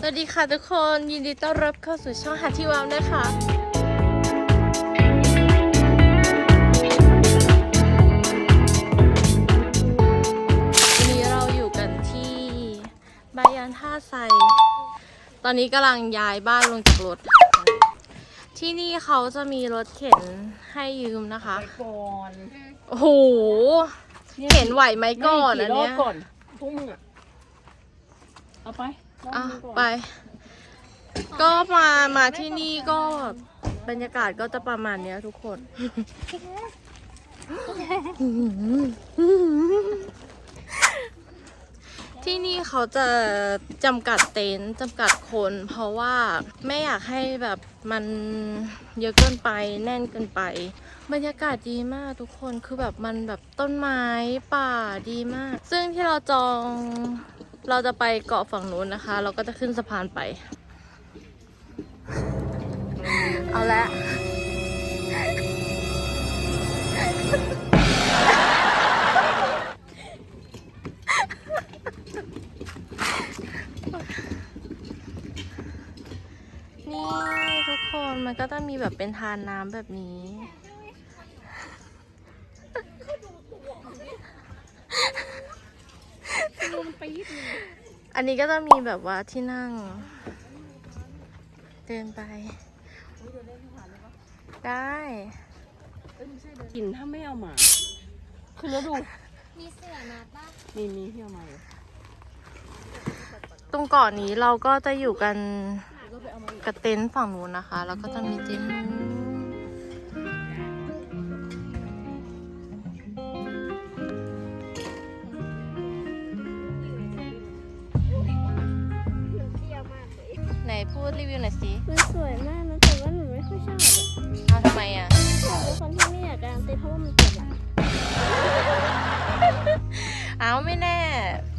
สวัสดีค่ะทุกคนยินดีต้อนรับเข้าสู่ช่องหาที่วามนะคะวันนี้เราอยู่กันที่บายานท่าไซ ตอนนี้กำลังย้ายบ้านลงจากรถ ที่นี่เขาจะมีรถเข็นให้ยืมนะคะไปก่อนโอ้โห เข็นไหวไหมก่อนอันไม่เนี้กี่ยรบก่อนพวกมึงอะเอาไปร อบอะนึงก่อนไป ก็มามาที่นี่ก็บรรยากาศก็จะประมาณเนี้ยทุกคน ที่นี่เขาจะจำกัดเต็นท์จำกัดคน เพราะว่าไม่อยากให้แบบมันเยอะเกินไปแน่นเกินไป บรรยากาศดีมากทุกคนคือแบบมันแบบต้นไม้ป่าดีมาก ซึ่งที่เราจอง เราจะไปเกาะฝั่งนู้นนะคะ เราก็จะขึ้นสะพานไป เอาละนี่ทุกคนมันก็จะมีแบบเป็นทานน้ำแบบนี้ อันนี้ก็จะมีแบบว่าที่นั่ง เดินไป ได้กินถ้าไม่เอามา คือแล้วดู มีเสือมาปะมีมีที่เอามาอยู่ตรงเกาะนี้เราก็จะอยู่กันกับเต็นท์ฝั่งนู้นนะคะ แล้วก็จะมีเต็นท์ พูดรีวิวหน่อยสิมันสวยมากนะแต่ว่าหนูไม่ค่อยชอบเอาทำไมอะหนูเป็นคนที่ไม่อยากกางเต็นท์เพราะว่ามันเจ็บหลังเอาไม่แน่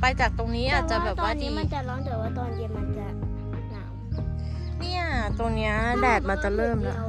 ไปจากตรงนี้อาจจะแบบตอว่านดีนี้มันจะร้อนแต่ว่าตอนเย็นมันจะหนาวเนี่ยตรงเนี้ยแดดมันจะเริ่มแล้ว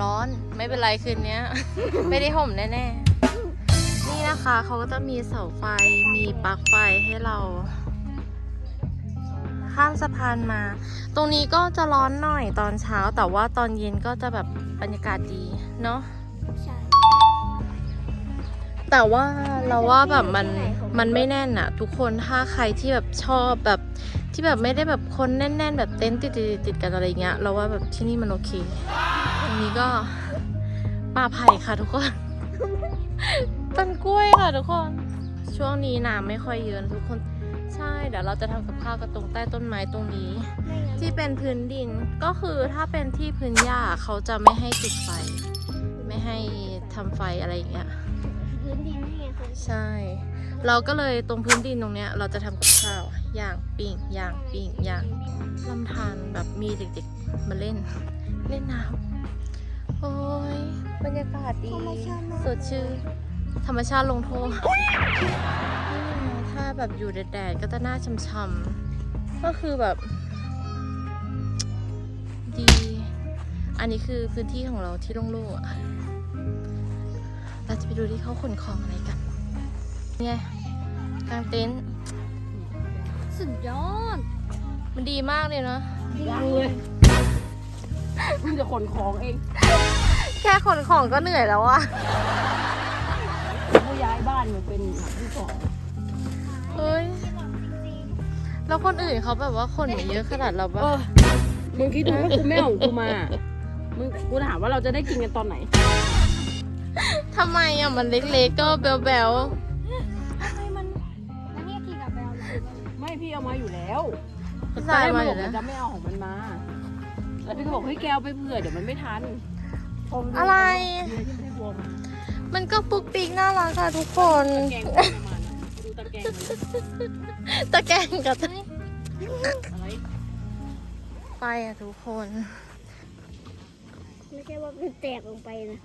ร้อนไม่เป็นไรคืนเนี้ย ไม่ได้ห่มแน่ๆนี่นะคะเขาก็จะมีเสาไฟมีปลั๊กไฟให้เรา ข้ามสะพานมา ตรงนี้ก็จะร้อนหน่อยตอนเช้า แต่ว่าตอนเย็นก็จะแบบบรรยากาศดีเนาะใช่แต่ว่าเราว่าแบบมันมันไม่แน่นอะทุกคนถ้าใครที่แบบชอบแบบที่แบบไม่ได้แบบคนแน่น ๆ แบบเต็นท์ติดๆติดๆกันอะไรเงี้ยเราว่าแบบที่นี่มันโอเคอันนี้ก็ป่าไผ่ค่ะทุกคนต้นกล้วยค่ะทุกคน ช่วงนี้น้ำไม่ค่อยเยอะนะทุกคน ใช่เดี๋ยวเราจะทำกับข้าวกันตรงใต้ต้นไม้ตรงนี้ไม่งั้นที่เป็นพื้นดินก็คือถ้าเป็นที่พื้นหญ้าเขาจะไม่ให้จุดไฟ ไม่ให้ทำไฟอะไรอย่างเงี้ยพื้นดินนี่ไงคุณใช่ เราก็เลยตรงพื้นดินตรงเนี้ยเราจะทำกับข้าวย่างปิ้งย่างปิ้งย่างลำธารแบบมีเด็กๆมาเล่น เล่นน้ำโอ้ยบรรยากาศดีสดชื่นธรรมชาติลงโทษนี่ไง ถ้าแบบอยู่แดดๆก็จะหน้าช่ำๆก็คือแบบ ดี อันนี้คือพื้นที่ของเราที่โล่งๆอะเราจะไปดูที่เขาขนของอะไรกันเนี่ยกางเต็นท์สุดยอด มันดีมากเลยเนาะยังเลยมึงจะขนของเอง แค่ขนของก็เหนื่อยแล้วอะผู้ย้ายบ้านมันเป็นหลังที่สอง เฮ้ย แล้วคนอื่นเขาแบบว่าขนเยอะขนาดเราเอปะอมึงคิดดูว่ากูไม่เอาของกูมา มึงกูถามว่าเราจะได้กินกันตอนไหน ทำไมอะมันเล็กๆก็แบลทำไมมันแล้วเนี่ยกี่กับแบลเลยไม่พี่เอามาอยู่แล้วๆพี่ตอสานยแรกมามันอบอยู่กนะมันจะไม่เอาของมันมา แล้วพี่ก็บอกเฮ้ยแกเอาไปเผื่อเดี๋ยวมันไม่ทันพอมันอะไรเรือที่ไม่ได้วอร์มมันก็ปุกปิกน่ารักค่ะทุกคนตะแกรงประมาณนั้นดู ตะแกรงตะแกรงกับอะไรไปอะทุกคน ไม่ใช่ว่ามันแตกลงไปนะ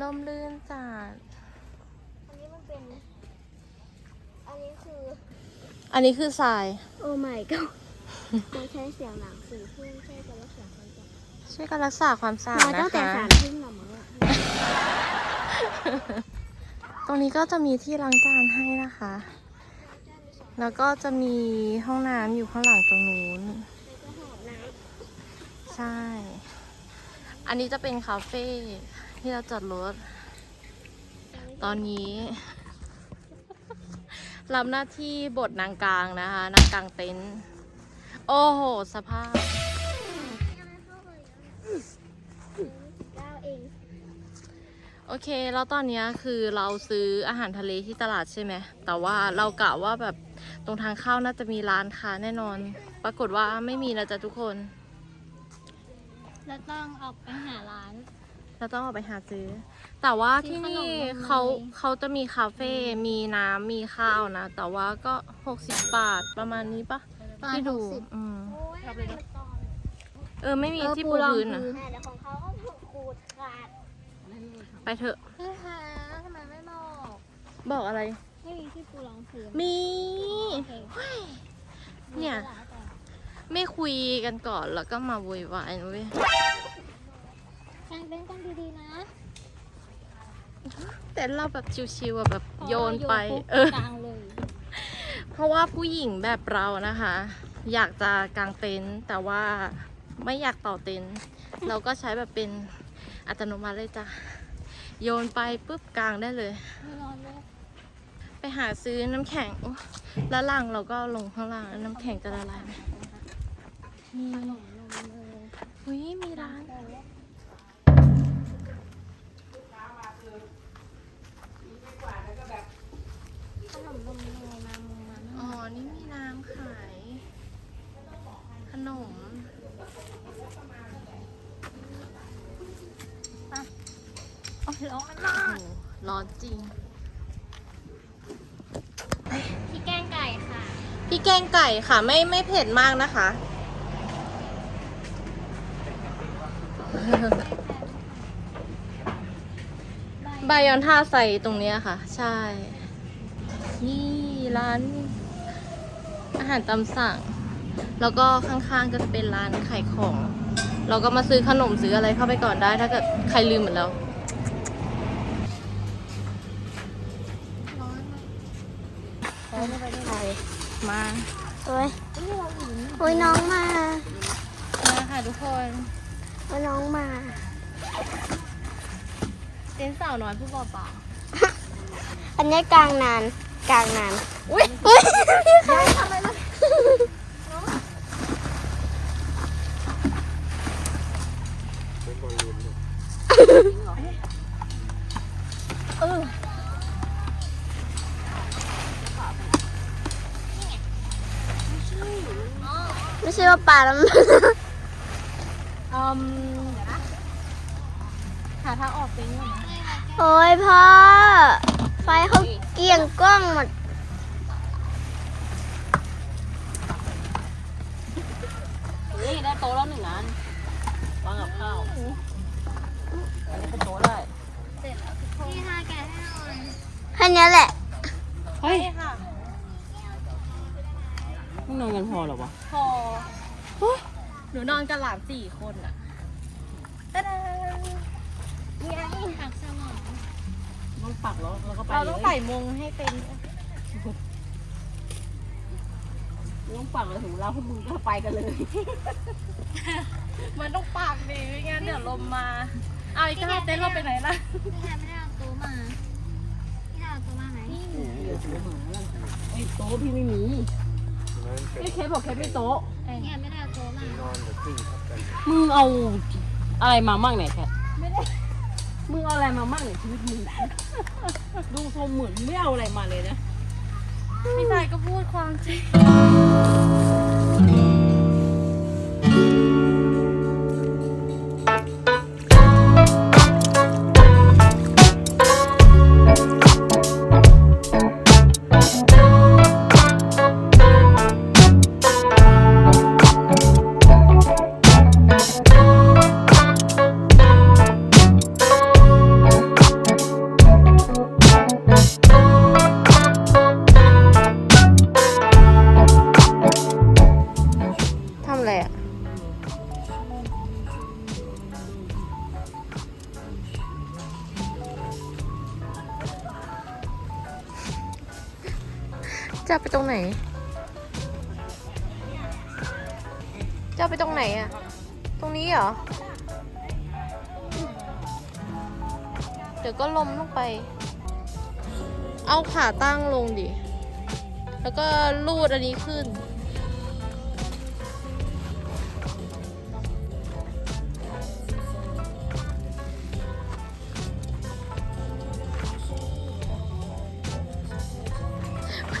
ลมลื่นจัดอันนี้มันเป็น อันนี้คือ อันนี้คือทราย โอ้ my god เราใช้เสียงหนังสื่อเพื่อช่วยกันรักษาความจำช่วยกันรักษาความสะอาดมานะมาตั้งแต่สามทุ่มหน่อมั้ง ตรงนี้ก็จะมีที่ล้างจานให้นะคะ แล้วก็จะมีห้องน้ำอยู่ข้างหลังตรงนู้น ใช่ อันนี้จะเป็นคาเฟ่ที่เราจอดรถ ตอนนี้รับหน้าที่บทนางกลางนะคะ นางกลางเต็นท์ โอ้โห สภาพ โอเค แล้วตอนเนี้ยคือเราซื้ออาหารทะเลที่ตลาดใช่ไหม แต่ว่าเรากะว่าแบบตรงทางเข้าน่าจะมีร้านค้าแน่นอน ปรากฏว่าไม่มีนะจ๊ะทุกคน แล้วต้องออกไปหาร้าน เราต้องออกไปหาซื้อ แต่ว่าที่นี่ซื้อขนมนมเนยเขาเขาจะมีคาเฟ่ มีน้ำ มีข้าวนะ แต่ว่าก็ 60 บาทประมาณนี้ปะที่ดูอืมโอ้ยทำไมมันตอนเออ ไม่มีที่ปูพื้นนะ แต่ของเขาก็ถูกขูดขาด ไปเถอะเฮ้ยฮะทำไมไม่บอกบอกอะไร ไม่มีที่ปูรองพื้นมี โอเคเนี่ย ไม่คุยกันก่อนแล้วก็มาโวยวายนะเว้ยกางเต็นท์กันดีๆนะแต่เราแบบชิวๆอะแบบโยนไป เออ กลางเลยเพราะว่าผู้หญิงแบบเรานะคะ อยากจะกางเต็นท์แต่ว่าไม่อยากต่อเต็นท์เราก็ใช้แบบเป็นอัตโนมัติเลยจ้ะ โยนไปปุ๊บกางได้เลย ไปหาซื้อน้ำแข็งแล้วล่างเราก็ลงข้างล่างน้ำแข็งจะละลายไหมมีขนมนมเนยอุ้ยมีร้านขนมนมเนยมามุมมันอ๋อ นี่มีน้ำขาย ขนม ร้อนโอ้โหร้อนจริง พี่แกงไก่ค่ะ พี่แกงไก่ค่ะ ไม่ไม่เผ็ดมากนะคะบายอนท่าใส่ตรงเนี้ยค่ะ ใช่ นี่ร้าน อาหารตามสั่ง แล้วก็ข้างๆก็จะเป็นร้านขายของ เราก็มาซื้อขนมซื้ออะไรเข้าไปก่อนได้ ถ้าเกิดใครลืมหมดแล้ว มาโอ้ยโอ้ยน้องมา มาค่ะทุกคนโอ้ยน้องมา เต้นสาวน้อยผู้เบาเปล่าอันนี้กลางนาน กลางนาน อุ้ยอุ้ยพี่คะทำไมล่ะ เออ ไม่ใช่ว่าปลาแล้วอืมเดี๋ยวนะหาทางออกเต็นท์ก่อนนะโอ้ยพ่อ ไฟเขาเกี่ยงกล้องหมด นี่ได้โต๊ะแล้วหนึ่งอันวางกับข้าวอันนี้เป็นโต๊ะได้พี่ฮาแกให้หน่อยแค่นี้แหละ เฮ้ยนี่ค่ะไม่ นอนกันพอหรอวะพอหนูนอนกับหลานสี่คนอะตะดายังหักสมองต้องปักแล้วแล้วก็ไปเราเลต้องยใส่มงให้เต็นท์ต้องปักเลยถึงเวลาพวกมึงก็ไปกันเลย มันต้องปากดีไม่งั้นเดี๋ยวลมมา เอาอีกแล้วเต็นท์เราไปไหนล่ะพี่แทนไม่ได้เอาตู้มา พี่แทนเอาตู้มาไหมเดี๋ยวโต๊ะหาแล้วไอ้โต๊ะพี่ไม่มี ไอ้เคสบอกเคสไม่โต๊ะพี่แทนไม่ได้เอาตู้มามึงเอาอะไรมามั่งเนี่ยแคทไม่ได้มึงเอาอะไรมามั่งเนี่ยชีวิตมึง ดูทรงเหมือนไม่เอาอะไรมาเลยนะ พี่ชายก็พูดความจริง จะไปตรงไหน จะเอาไปตรงไหนอะตรงนี้เหรอ เดี๋ยวก็ลมลงไป เอาขาตั้งลงดิ แล้วก็ลูดอันนี้ขึ้น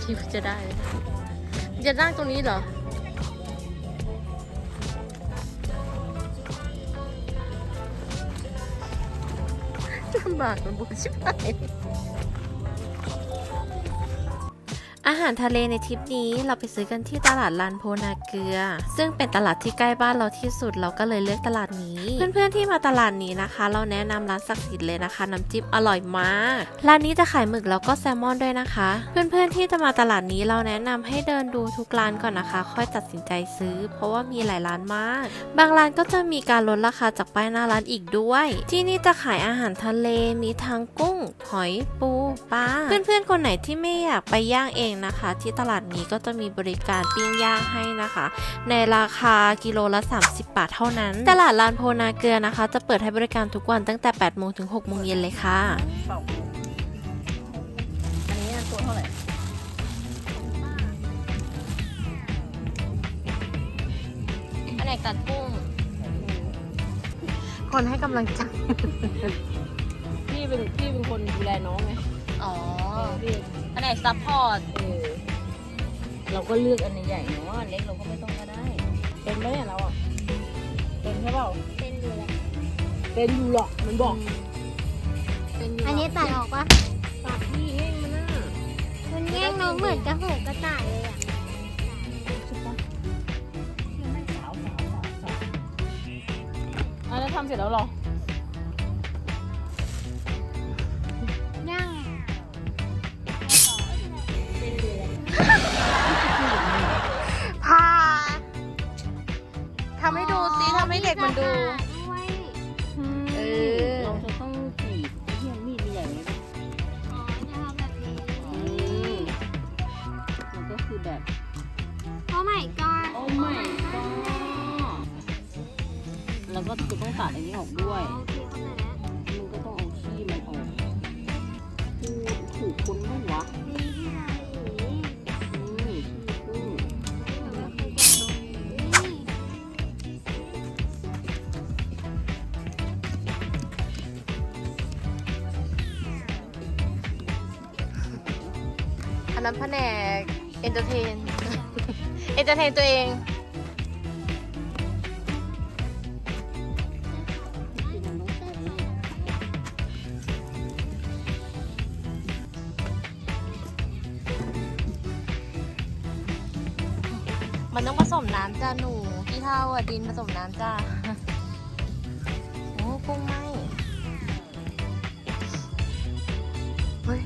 ที่จะได้ จะนั่งตรงนี้เหรอ ลำบากมันบุกชิบหาย อาหารทะเลในทริปนี้เราไปซื้อกันที่ตลาดลานโพนาเกลือ ซึ่งเป็นตลาดที่ใกล้บ้านเราที่สุดเราก็เลยเลือกตลาดนี้ เพื่อนๆที่มาตลาดนี้นะคะ เราแนะนำร้านศักดิ์สิทธิ์เลยนะคะน้ำจิ้มอร่อยมากร้านนี้จะขายหมึกแล้วก็แซลมอนด้วยนะคะ เพื่อนๆที่จะมาตลาดนี้เราแนะนำให้เดินดูทุกร้านก่อนนะคะ ค่อยตัดสินใจซื้อ เพราะว่ามีหลายร้านมาก บางร้านก็จะมีการลดราคาจากป้ายหน้าร้านอีกด้วย ที่นี่จะขายอาหารทะเลมีทั้งกุ้ง หอยปูปลาเพื่อนๆคนไหนที่ไม่อยากไปย่างเองนะคะ ที่ตลาดนี้ก็จะมีบริการปิ้งย่างให้นะคะ ในราคากิโลละ 30 บาทเท่านั้น ตลาดลานโพนาเกลือนะคะ จะเปิดให้บริการทุกวันตั้งแต่ 8 โมงถึง 6 โมงเย็นเลยค่ะเปล่าอันนี้ตัวเท่าไหร่อันไหนตัดกุ้งคนให้กำลังใจ พี่เป็นพี่เป็นคนดูแลน้องไง อ๋อ พี่ อันไหนซัพพอร์ตเออเราก็เลือกอันใหญ่ๆเนาะอันเล็กเราก็ไม่ต้องก็ได้ เป็นไหมเนี่ยเราอะ เป็นใช่เปล่า เป็นอยู่แล้วเป็นอยู่หรอกมันบอกอันนี้ตัดออกปะตัดพี่เองมันน่ะมันแย่งน้องเหมือนกระหูกระต่ายเลยอะใช่ปะสาวสาวสาวสาวอะแล้วทำเสร็จแล้วเหรอ อันนั้นแผนกเอนเตอร์เทน เอนเตอร์เทนตัวเอง มันต้องผสมน้ำจ้าหนูพี่เท่าอะดินผสมน้ำจ้า โอ้กุ้งไหมเฮ้ย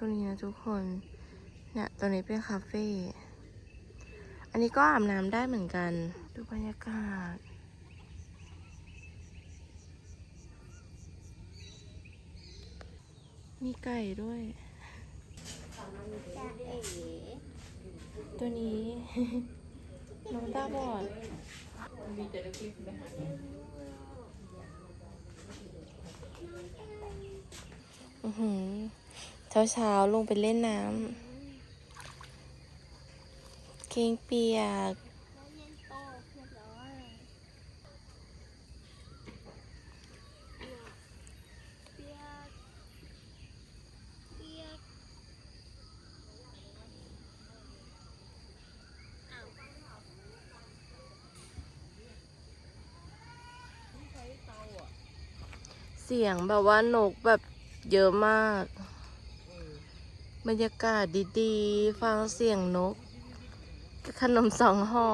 ห้องน้ำตัวนี้นะทุกคน เนี่ยตัวนี้เป็นคาเฟ่ อันนี้ก็อาบน้ำได้เหมือนกัน ดูบรรยากาศ มีไก่ด้วย ตัวนี้ น้องตาบอดอือหือ เช้าเช้าๆลงไปเล่นน้ำเกงเปียกเสียงแบบว่านกแบบเยอะมาก บรรยากาศดีๆ ฟังเสียงนก ขนมสองห่อ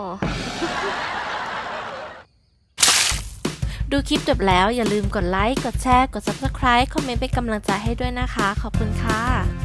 ดูคลิปจบแล้วอย่าลืมกดไลค์ กดแชร์ กด Subscribe คอมเมนต์เป็นกำลังใจให้ด้วยนะคะ ขอบคุณค่ะ